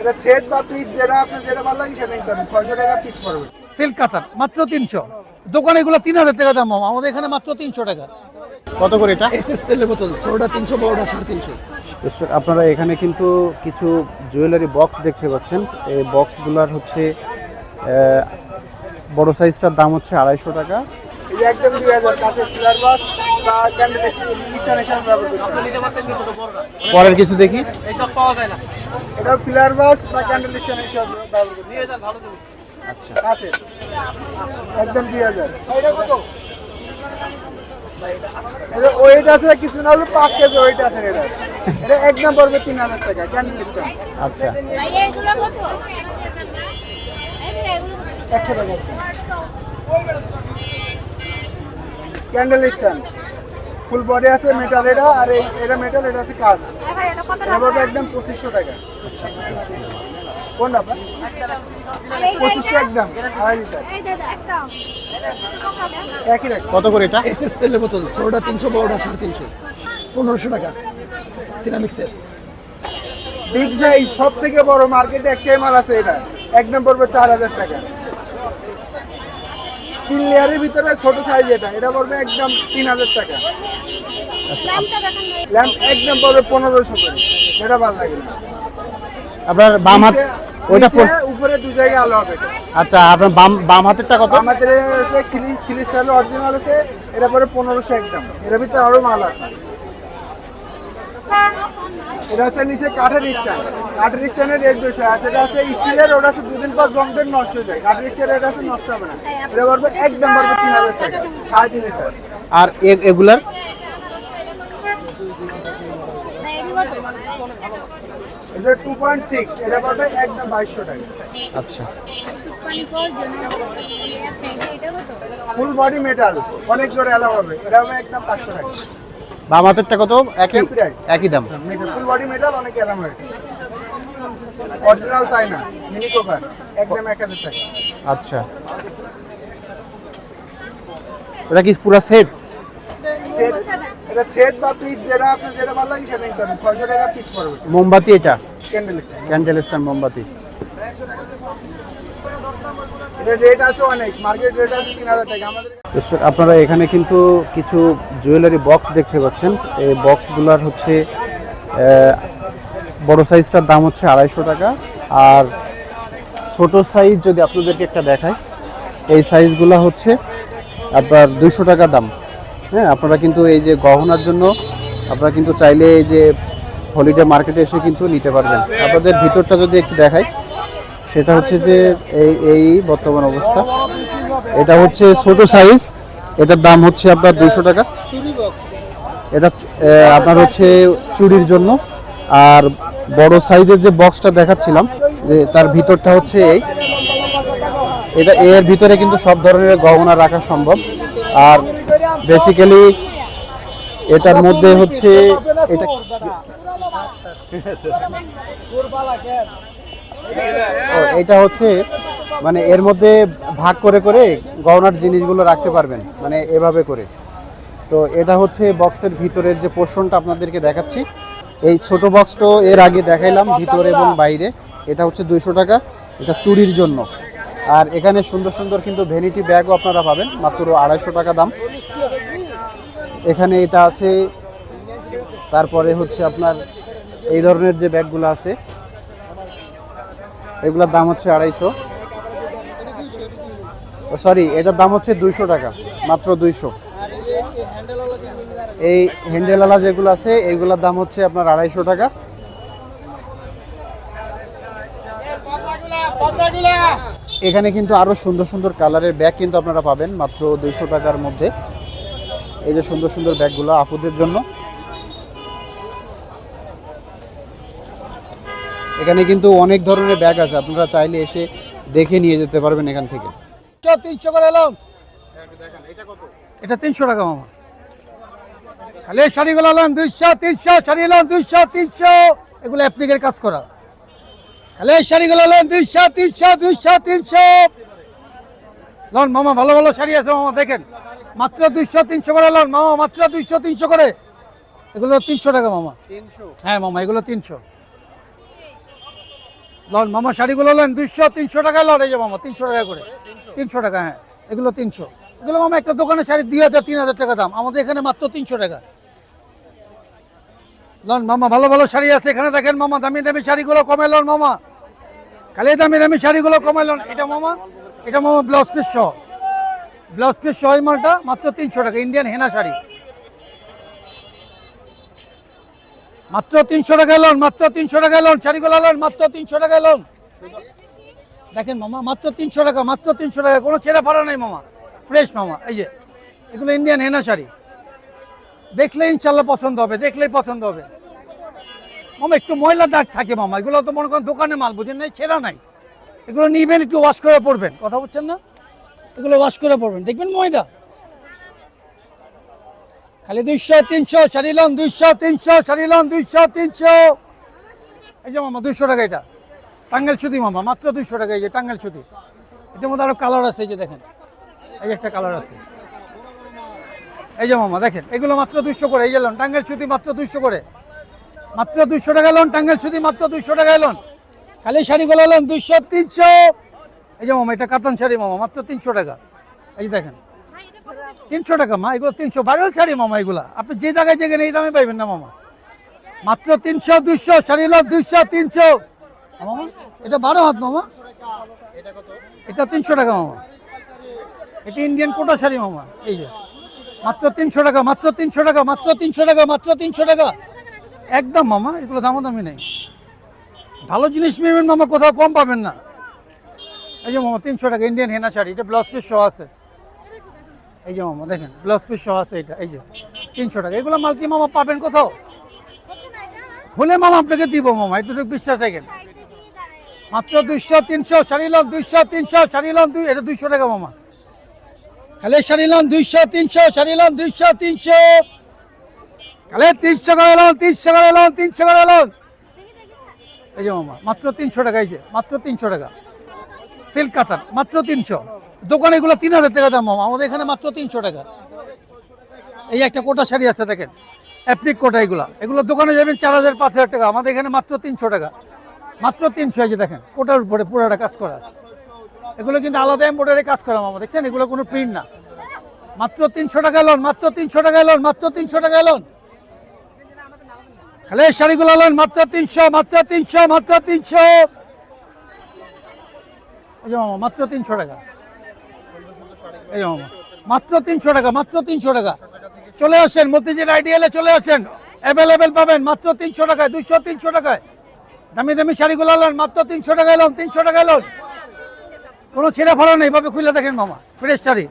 এটা সেট বা পিস যেটা আপনার যেটা ভালো লাগে সেটা নিতে পারেন। ছয়শো টাকা পিস পড়বে। সিল্ক কাতার মাত্র তিনশো। দোকানে এগুলো তিন হাজার টাকা দাম আমাদের এখানে মাত্র তিনশো টাকা। কত করে এটা? এসএস তেলের বোতল ছোটটা তিনশো বড়টা সাড়ে তিনশো। আপনারা এখানে কিন্তু কিছু জুয়েলারি বক্স দেখতে পাচ্ছেন। এই বক্সগুলোর হচ্ছে আহ, বড় সাইজটার দাম হচ্ছে আড়াইশো টাকা। একদম দুই হাজার কাছে ফিলার বাস পরের কিছু দেখি? এটা ফিলার বাস বা ক্যান্ডেল ব্যবহার আচ্ছা। কাছে একদম দুই হাজার। এটা কত? ওয়েট আছে কিছু না হলে পাঁচ কেজি ওয়েট আছে এটা। এটা একদম পড়বে তিন হাজার টাকা ক্যান্ডেল স্ট্যান্ড আচ্ছা? একশো টাকা। ক্যান্ডেল স্ট্যান্ড ফুল বডি আছে মেটাল এটা আর এই এটা মেটাল এটা আছে কাজ। এই ভাই এটা কত এটা টাকা পড়বে একদম পঁচিশশো টাকা। কোনটা আপনার পঁচিশশো একদম আড়াই লিটার। এই যে একদম। একই রাখ কত করে এটা? এসএস তেলের বোতল ছোটটা তিনশো বড়টা সাড়ে তিনশো। পনেরোশো টাকা সিরামিক্সের বিগ সাইজ সব থেকে বড় মার্কেটে একটাই মাল আছে এটা। একদম পড়বে চার হাজার টাকা। তিন লেয়ারের ভিতরে ছোট সাইজ এটা। এটা পড়বে একদম তিন হাজার টাকা। ল্যাম্প একদম পড়বে পনেরোশো করে এটা ভালো লাগে না। আপনার বাম হাত ওইটা উপরে দু জায়গায় আলো হবে আচ্ছা আপনার বাম বাম হাতেরটা কত? আমাদের আছে ক্রিস্টাল অরিজিনাল আছে এটা পরে পনেরোশো একদম। এর ভিতরে আরও মাল আছে। এটা হচ্ছে নিচে কাঠের স্ট্যান্ড। কাঠের স্ট্যান্ডের রেট বেশি আছে। এটা হচ্ছে স্টিলের ওটা আছে দুদিন পর জং দিয়ে নষ্ট হয়ে যায়। কাঠের স্ট্যান্ডের এটা আছে নষ্ট হবে না। এটা পড়বে একদম পড়বে তিন হাজার টাকা। সাড়ে তিন হাজার। আর এগুলার? এটা টু পয়েন্ট সিক্স এটা পড়বে একদম বাইশশো টাকা। আচ্ছা। ফুল বডি মেটাল অনেক জোরে এলাও হবে। এটা হবে একদম পাঁচশো টাকা। বাম হাতেরটা কত? একই একই দাম। ফুল বডি মেটাল অনেক এলাম হয় অরিজিনাল চাইনা মিনি কোকার একদম এক হাজার টাকা। আচ্ছা। ওটা কি পুরো সেট এটা সেট বা পিস যেটা আপনার যেটা ভালো লাগে সেটা নিতে পারেন টাকা পিস পড়বে। মোমবাতি এটা? ক্যান্ডেল ক্যান্ডেল স্ট্যান্ড মোমবাতি। এটা আপনারা এখানে কিন্তু কিছু জুয়েলারি বক্স দেখতে পাচ্ছেন। এই বক্সগুলোর হচ্ছে বড় সাইজটার দাম হচ্ছে আড়াইশো টাকা। আর ছোট সাইজ যদি আপনাদেরকে একটা দেখায় এই সাইজগুলো হচ্ছে আপনার দুইশো টাকা দাম। হ্যাঁ আপনারা কিন্তু এই যে গহনার জন্য, আপনারা কিন্তু চাইলে এই যে হলিডে মার্কেটে এসে কিন্তু নিতে পারবেন। আপনাদের ভিতরটা যদি একটু দেখাই সেটা হচ্ছে যে এই এই বর্তমান অবস্থা এটা হচ্ছে ছোট সাইজ এটার দাম হচ্ছে আপনার দুইশো টাকা এটা আপনার হচ্ছে চুরির জন্য আর বড় সাইজের যে বক্সটা দেখাচ্ছিলাম যে তার ভিতরটা হচ্ছে এই এটা এর ভিতরে কিন্তু সব ধরনের গহনা রাখা সম্ভব আর বেসিক্যালি এটার মধ্যে হচ্ছে এটা এটা হচ্ছে মানে এর মধ্যে ভাগ করে করে গহনার জিনিসগুলো রাখতে পারবেন মানে এভাবে করে। তো এটা হচ্ছে বক্সের ভিতরের যে পোর্শনটা আপনাদেরকে দেখাচ্ছি। এই ছোট বক্সটা এর আগে দেখাইলাম, ভিতরে এবং বাইরে। এটা হচ্ছে দুইশো টাকা, এটা চুরির জন্য। আর এখানে সুন্দর সুন্দর কিন্তু ভ্যানিটি ব্যাগও আপনারা পাবেন, মাত্র আড়াইশো টাকা দাম। এখানে এটা আছে, তারপরে হচ্ছে আপনার এই ধরনের যে ব্যাগগুলো আছে এগুলোর দাম হচ্ছে আড়াইশো। সরি এটার দাম হচ্ছে দুইশো টাকা, মাত্র দুইশো। এই হ্যান্ডেলওয়ালা যেগুলো আছে এইগুলোর দাম হচ্ছে আপনার আড়াইশো টাকা। এখানে কিন্তু আরও সুন্দর সুন্দর কালারের ব্যাগ কিন্তু আপনারা পাবেন, মাত্র দুইশো টাকার মধ্যে। এই যে সুন্দর সুন্দর ব্যাগগুলো আপুদের জন্য। এখানে কিন্তু অনেক ধরনের ব্যাগ আছে। আপনারা চাইলে এসে দেখে নিয়ে যেতে পারবেন এখান থেকে। তিনশো করে এলাম। এটা তিনশো টাকা মামা। খালি এই শাড়িগুলো এলাম দুইশো তিনশো শাড়ি এলাম দুইশো তিনশো। এগুলো অ্যাপ্লিকের কাজ করা। খালি এই শাড়িগুলো এলাম দুইশো তিনশো দুইশো তিনশো। লন মামা ভালো ভালো শাড়ি আছে মামা দেখেন। মাত্র দুইশো তিনশো করে লন মামা মাত্র দুইশো তিনশো করে। এগুলো তিনশো টাকা মামা। হ্যাঁ মামা এগুলো তিনশো। লন মামা শাড়িগুলো লন দুইশো তিনশো টাকায় লন এই যে মামা তিনশো টাকা করে। তিনশো? টাকা হ্যাঁ এগুলো তিনশো। এগুলো মামা একটা দোকানে শাড়ি দুই হাজার তিন হাজার টাকা দাম। আমাদের এখানে মাত্র তিনশো টাকা। লন মামা ভালো ভালো শাড়ি আছে এখানে দেখেন মামা দামি দামি শাড়িগুলো কমে লন মামা। খালি দামি দামি শাড়িগুলো কমে লন। এটা মামা এটা মামা ব্লাউজ পিস সহ। ব্লাউজ পিস সহ এই মালটা মাত্র তিনশো টাকা ইন্ডিয়ান হেনা শাড়ি। মাত্র তিনশো টাকা লোন মাত্র তিনশো টাকা লোন শাড়িগুলো লোন মাত্র তিনশো টাকা লোন দেখেন মামা, মাত্র তিনশো টাকা, মাত্র তিনশো টাকা, কোনো ছেঁড়া ফাড়া নেই মামা। ফ্রেশ মামা, এই যে, এগুলো ইন্ডিয়ান হেনা শাড়ি। দেখলে ইনশাল্লাহ পছন্দ হবে, দেখলেই পছন্দ হবে। মামা, একটু ময়লা দাগ থাকে মামা, এগুলো তো মনে করেন দোকানে মাল, বুঝেন নাই? ছেঁড়া নাই। এগুলো নিবেন, একটু ওয়াশ করে পড়বেন কথা বলছেন না? এগুলো ওয়াশ করে পড়বেন দেখবেন ময়দা খালি দুইশো, তিনশো, শাড়ি লন, দুইশো, তিনশো, শাড়ি লন, দুইশো, তিনশো। এই যে মামা, দুইশো টাকা এটা। টাঙ্গেল সুতি মামা, মাত্র দুইশো টাকা এই যে টাঙ্গেল সুতি। এটার মধ্যে আরও কালার আছে এই যে দেখেন। এই একটা কালার আছে। এই যে মামা, দেখেন, এগুলো মাত্র দুইশো করে। এই যে লোন টাঙ্গেল সুতি মাত্র দুইশো করে। মাত্র দুইশো টাকা লোন টাঙ্গেল সুতি মাত্র দুইশো টাকা লোন। খালি শাড়িগুলো লোন, দুইশো, তিনশো। এই যে মামা, এটা কাতান শাড়ি মামা, মাত্র তিনশো টাকা। এই যে দেখেন তিনশো টাকা, মা, এগুলো তিনশো। ভাইরাল শাড়ি, মামা, এগুলা। আপনি যে জায়গায় যেখানে এই দামে পাইবেন না, মামা। মাত্র তিনশো, দুইশো, শাড়ি লোক দুইশো, তিনশো। এটা বারো হাত, মামা। এটা তিনশো টাকা, মামা। এটা ইন্ডিয়ান কোটা শাড়ি, মামা। এই যে। মাত্র তিনশো টাকা, মাত্র তিনশো টাকা, মাত্র তিনশো টাকা, মাত্র তিনশো টাকা। একদম, মামা, এগুলো দামাদামি নেই। ভালো জিনিস নেবেন, মামা, কোথাও কম পাবেন না। এই যে, মামা, তিনশো টাকা ইন্ডিয়ান হেনা শাড়ি, এটা ব্লাউজ পিস আছে। এই যে মামা, দেখেন ব্লাউজ পিস সহ আছে এটা, এই যে, তিনশো টাকা। এগুলো মাল কি মামা পাবেন কোথাও? হলে মামা আপনাকে দিব মামা এটুকু বিশ্বাস দেখেন মাত্র দুইশো, তিনশো, শাড়ি লন দুইশো, তিনশো, শাড়ি লন দুই, এটা দুইশো টাকা মামা। খালি শাড়ি লন দুইশো, তিনশো, শাড়ি লন দুইশো, তিনশো। খালি তিনশো করে লন, তিনশো করে লন, তিনশো করে লন। এই যে মামা, মাত্র তিনশো টাকা, এই যে, মাত্র তিনশো টাকা। সিল্ক কাতার, মাত্র তিনশো। দোকানে এগুলো তিন হাজার টাকা দাম আমাদের এখানে মাত্র তিনশো টাকা। এই একটা কোটা শাড়ি আছে, দেখেন। অ্যাপ্লিক কোটা এগুলো। এগুলো দোকানে যাবেন চার হাজার, পাঁচ হাজার টাকা। আমাদের এখানে মাত্র তিনশো টাকা। মাত্র তিনশো, এই যে দেখেন, কোটার উপরে পুরোটা কাজ করা। এগুলো কিন্তু আলাদা এম্বয়ডারি কাজ করা, মামা। দেখছেন? এগুলো কোনো প্রিন্ট না। মাত্র তিনশো টাকা লোন মাত্র তিনশো টাকা লোন মাত্র তিনশো টাকা লোন এই শাড়িগুলো লোন মাত্র তিনশো মাত্র তিনশো মাত্র তিনশো। মাত্র তিনশো টাকা। মাত্র তিনশো টাকা, মাত্র তিনশো টাকা। চলে আসেন মতিজির আইডিয়ালে চলে আসেন। অ্যাভেলেবেল পাবেন, মাত্র তিনশো টাকায়, দুইশো তিনশো টাকায়। দামি দামি শাড়িগুলো লোন মাত্র তিনশো টাকায় লোন, তিনশো টাকায় লোন। কোনো ছেঁড়া ফলা নেই ভাবে খুলে দেখেন মামা, ফ্রেশ শাড়ি।